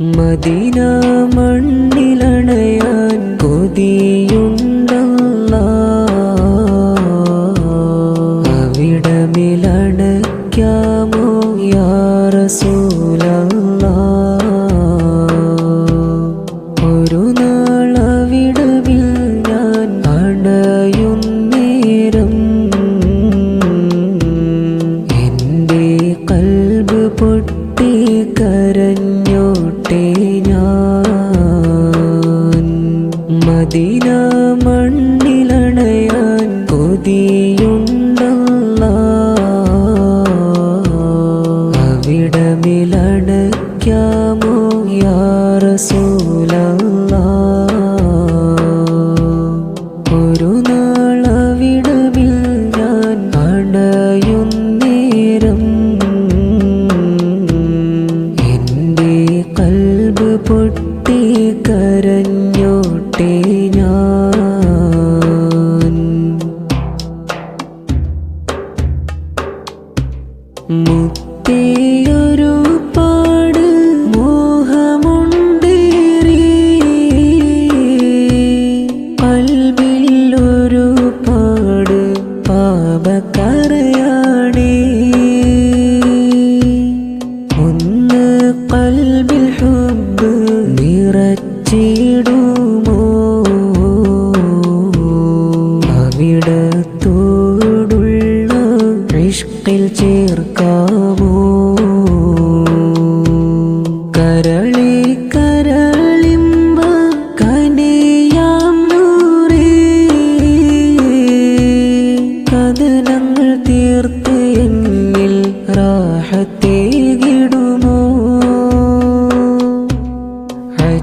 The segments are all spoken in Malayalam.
മദീന മണ്ണിലണയാൻ കരഞ്ഞോട്ടെ ഞാൻ. മദീന മണ്ണിലണയാൻ കൊതിയുണ്ടല്ല. അവിടമിലണയ്ക്കാമോ യാ കരഞ്ഞോട്ടെ ഞാൻ. മുത്തിയൊരു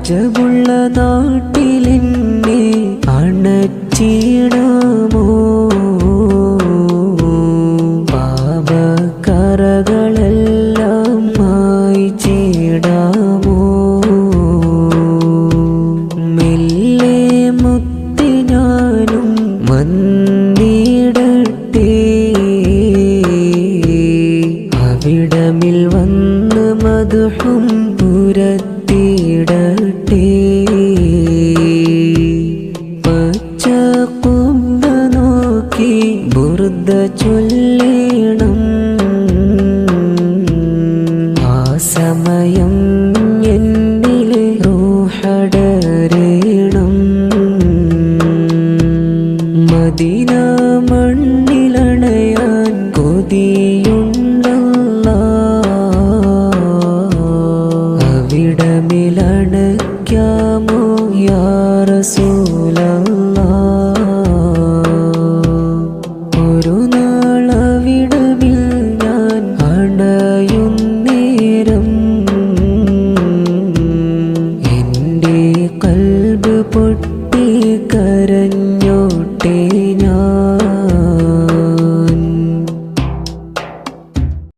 അജബുള്ള നാട്ടിലെന്നെ അണച്ചിടാമോ പാപക്കറകളെല്ലാം മായിച്ചിടാമോ മെല്ലെ മുത്തി ഞാനും വന്നിടട്ടെ. അവിടമിൽ വന്ന് മധുഹും പുരത്തിടട്ടെ ബുർദ ചൊല്ലേണം ആ സമയം എന്നിലെ റൂഹടരേണം. മദീന മണ്ണിലണയാൻ കൊതിയുണ്ടല്ല. അവിടമിലണയ്ക്കാമോ യാ റസൂലല്ല